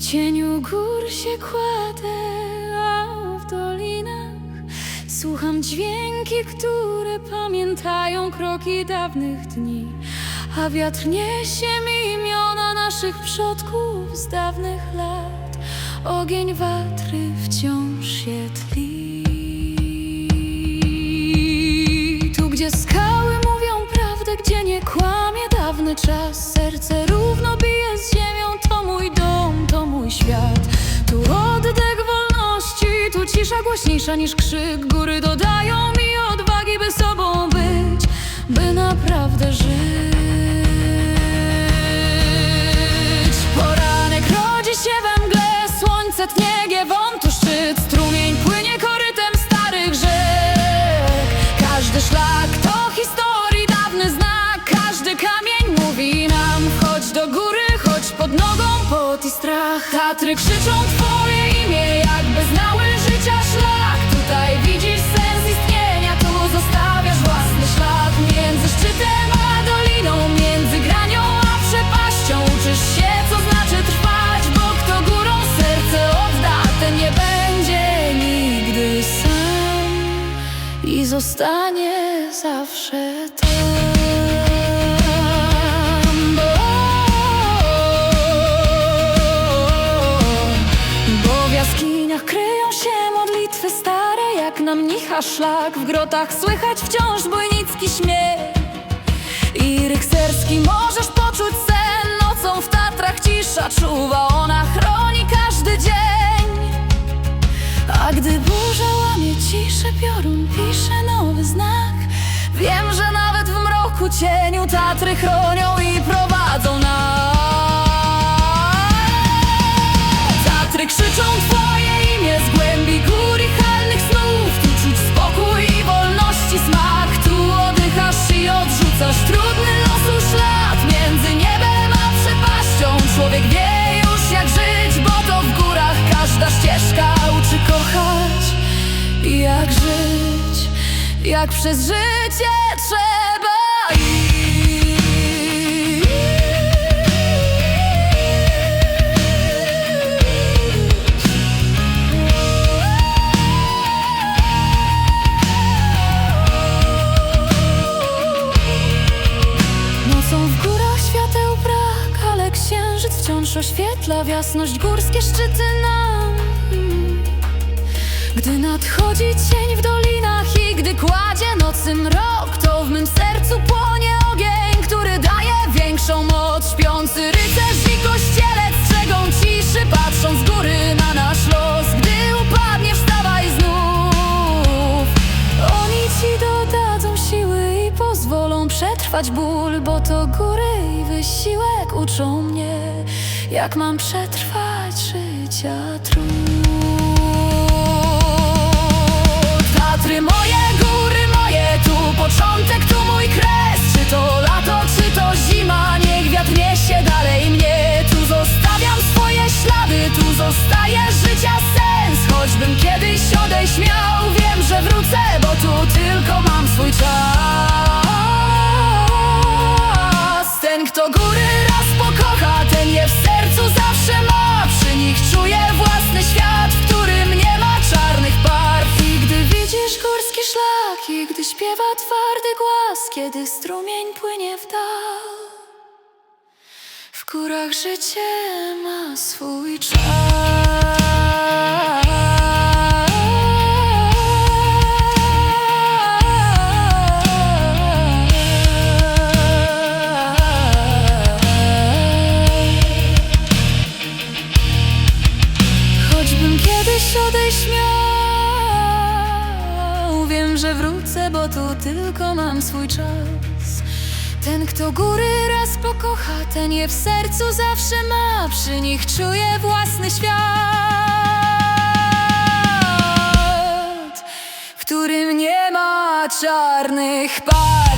cieniu gór się kładę, a w dolinach słucham dźwięki, które pamiętają kroki dawnych dni. A wiatr niesie mi imiona naszych przodków z dawnych lat. Ogień watry wciąż się tli. Tu, gdzie skały mówią prawdę, gdzie nie kłamie dawny czas, serce głośniejsza niż krzyk. Góry dodają mi odwagi, by sobą być, by naprawdę żyć. Poranek rodzi się we mgle, słońce tnie giewon tu szczyt, strumień płynie korytem starych rzek. Każdy szlak to historii dawny znak, każdy kamień mówi nam chodź do góry, chodź pod nogą pot i strach. Tatry krzyczą twoje imię, jakby znały życia. Tutaj widzisz sens istnienia, tu zostawiasz własny ślad między szczytem a doliną, między granią a przepaścią. Uczysz się, co znaczy trwać, bo kto górą serce odda, ten nie będzie nigdy sam i zostanie zawsze tam. Na mnicha szlak. W grotach słychać wciąż bojnicki śmiech. I rycerski możesz poczuć sen Nocą w Tatrach cisza czuwa Ona chroni każdy dzień A gdy burza łamie ciszę Piorun pisze nowy znak Wiem, że nawet w mroku cieniu Tatry chronią jak żyć, jak przez życie trzeba iść wciąż oświetla w jasność górskie szczyty nam. Gdy nadchodzi cień w dolinach i gdy kładzie nocy mrok, to w mym sercu płonie ogień, który daje większą moc. Śpiący rycerz i kościelec strzegą ciszy, patrzą z góry na nasz los. Gdy upadnie, wstawaj znów. Oni ci dodadzą siły i pozwolą przetrwać ból, bo to góry i wysiłek uczą mnie, jak mam przetrwać życia trud. Swój czas. Ten, kto góry raz pokocha, ten je w sercu zawsze ma. Przy nich czuje własny świat, w którym nie ma czarnych barw. I gdy widzisz górski szlak, i gdy śpiewa twardy głaz, kiedy strumień płynie w dal. W górach życie ma swój czas. Wiem, że wrócę, bo tu tylko mam swój czas. Ten, kto góry raz pokocha Ten je w sercu zawsze ma. Przy nich czuje własny świat W którym nie ma czarnych par